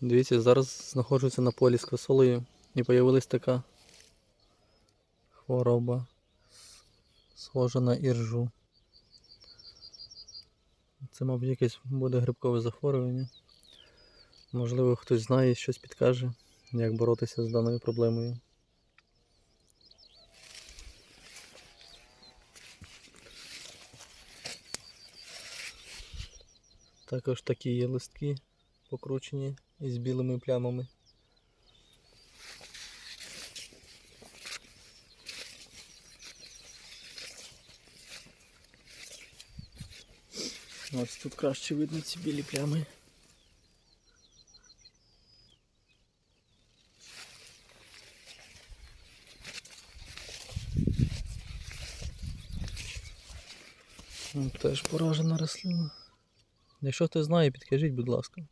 Дивіться, зараз знаходжуся на полі з квасолею і появилась така хвороба, схожа на іржу. Це, мабуть, якесь буде грибкове захворювання. Можливо, хтось знає, щось підкаже, як боротися з даною проблемою. Також такі є листки покручені із білими плямами. Ось тут краще видно ці білі плями. Теж поражена рослина. Якщо хтось знає, підкажіть, будь ласка.